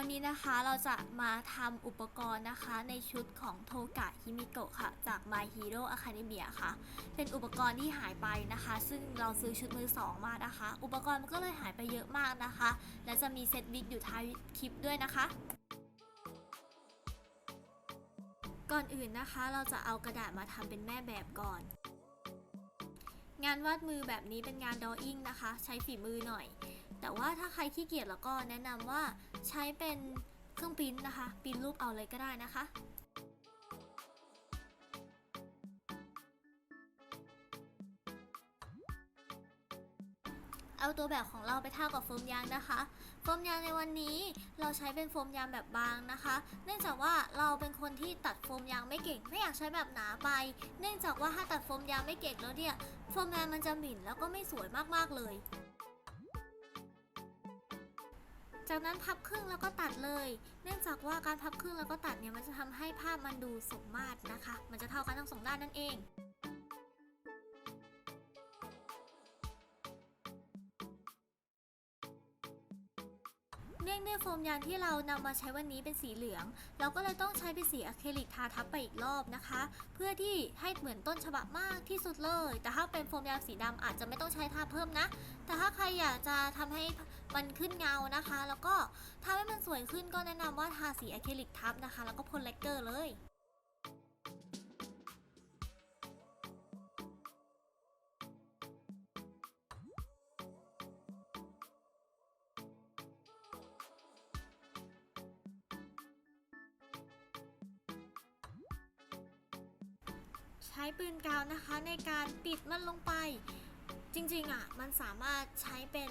วันนี้นะคะเราจะมาทำอุปกรณ์นะคะในชุดของโทกะฮิมิโกะค่ะ จาก My Hero Academia ค่ะ เป็นอุปกรณ์ที่หายไปนะคะ ซึ่งเราซื้อชุดมือสองมานะคะ อุปกรณ์มันก็เลยหายไปเยอะมากนะคะ และจะมีเซตวิกอยู่ท้ายคลิปด้วยนะคะก่อนอื่นนะคะเราจะเอากระดาษมาทำเป็นแม่แบบก่อน งานวาดมือแบบนี้เป็นงานดออิ่งนะคะ ใช้ฝีมือหน่อย แต่ว่าถ้าใครขี้เกียจแล้วก็แนะนำว่าใช้เป็นเครื่องปริ้นนะคะปริ้นรูปเอาเลยก็ได้นะคะเอาตัวแบบของเราไปเท่ากับโฟมยางนะคะ โฟมยางในวันนี้เราใช้เป็นโฟมยางแบบบางนะคะ เนื่องจากว่าเราเป็นคนที่ตัดโฟมยางไม่เก่ง ไม่อยากใช้แบบหนาไป เนื่องจากว่าถ้าตัดโฟมยางไม่เก่งแล้วเนี่ย โฟมยางมันจะหมิ่นแล้วก็ไม่สวยมากๆเลย จากนั้นพับครึ่งแล้วก็ตัดเลย เนื่องจากว่าการพับครึ่งแล้วก็ตัดเนี่ยมันจะทำให้ภาพมันดูสมมาตรนะคะ มันจะเท่ากันทั้งสองด้านนั่นเอง เนื่องด้วยโฟมยางที่เรานำมาใช้วันนี้เป็นสีเหลือง เราก็เลยต้องใช้เป็นสีอะคริลิกทาทับไปอีกรอบนะคะ เพื่อที่ให้เหมือนต้นฉบับมากที่สุดเลย แต่ถ้าเป็นโฟมยางสีดำอาจจะไม่ต้องใช้ทาเพิ่มนะ แต่ถ้าใครอยากจะทำให้มันขึ้นเงานะคะ แล้วก็ทาให้มันสวยขึ้นก็แนะนำว่าทาสีอะคริลิกทับนะคะ แล้วก็พ่นแลกเกอร์เลย ช้ปืนกาวนะคะในการปิดมันลงไป จริงๆอะมันสามารถใช้เป็น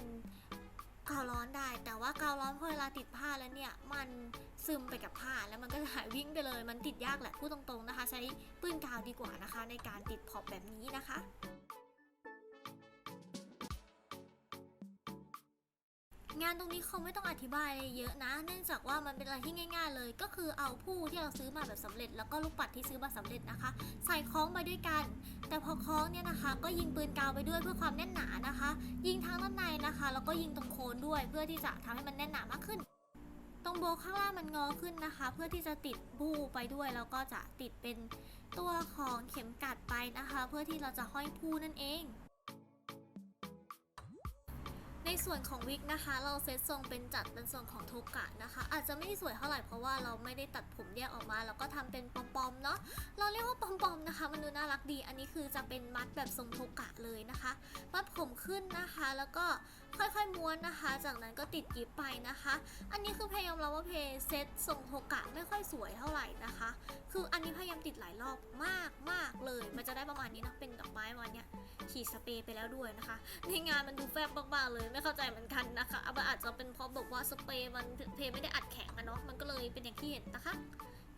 กาวร้อนได้ แต่ว่ากาวร้อนพอเวลาติดผ้าแล้วเนี่ยมันซึมไปกับผ้าแล้วมันก็จะหายวิ่งไปเลย มันติดยากแหละพูดตรงๆนะคะ ใช้ปืนกาวดีกว่านะคะ ในการติดพอบแบบนี้นะคะ งานตรงนี้เขาไม่ต้องอธิบายอะไรเยอะนะ เนื่องจากว่ามันเป็นอะไรที่ง่าย ๆ เลย ก็คือเอาผู้ที่เราซื้อมาแบบสำเร็จ แล้วก็ลูกปัดที่ซื้อมาสำเร็จนะคะ ใส่คล้องไปด้วยกัน แต่พอคล้องเนี่ยนะคะ ก็ยิงปืนกาวไปด้วยเพื่อความแน่นหนานะคะ ยิงทั้งด้านในนะคะ แล้วก็ยิงตรงโคนด้วย เพื่อที่จะทำให้มันแน่นหนามากขึ้นตรงโบข้างล่างมันงอขึ้นนะคะ เพื่อที่จะติดบูไปด้วยแล้วก็จะติดเป็นตัวของเข็มกัดไปนะคะ เพื่อที่เราจะห้อยผู้นั่นเอง ส่วนของวิกนะคะ เราเซตทรงเป็นจัดเป็นทรงของโทกะนะคะ อาจจะไม่ได้สวยเท่าไหร่เพราะว่าเราไม่ได้ตัดผมแยกออกมา แล้วก็ทำเป็นปอมๆเนาะเราเรียกว่าปอมๆนะคะ มันดูน่ารักดี อันนี้คือจะเป็นมัดแบบทรงโทกะเลยนะคะมัดผมขึ้นนะคะ แล้วก็ค่อยๆม้วนนะคะ จากนั้นก็ติดกิฟไปนะคะ อันนี้คือพยายามเราว่าเพย์เซตทรงโทกะไม่ค่อยสวยเท่าไหร่นะคะ คืออันนี้พยายามติดหลายรอบมากมากๆเลย มันจะได้ประมาณนี้นะเป็นดอก ฉีดสเปรย์ไปแล้วด้วยนะคะ ในงานมันดูแฟบมากๆเลยไม่เข้าใจเหมือนกันนะคะเอาอาจจะเป็นเพราะบอกว่าสเปรย์มันเพไม่ได้อัดแข็งอะเนาะมันก็เลยเป็นอย่างที่เห็นนะคะ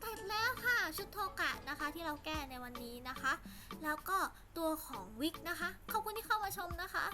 ตัดแล้วค่ะชุดโทกะนะคะที่เราแก้ในวันนี้นะคะ แล้วก็ตัวของวิกนะคะขอบคุณที่เข้ามาชมนะคะ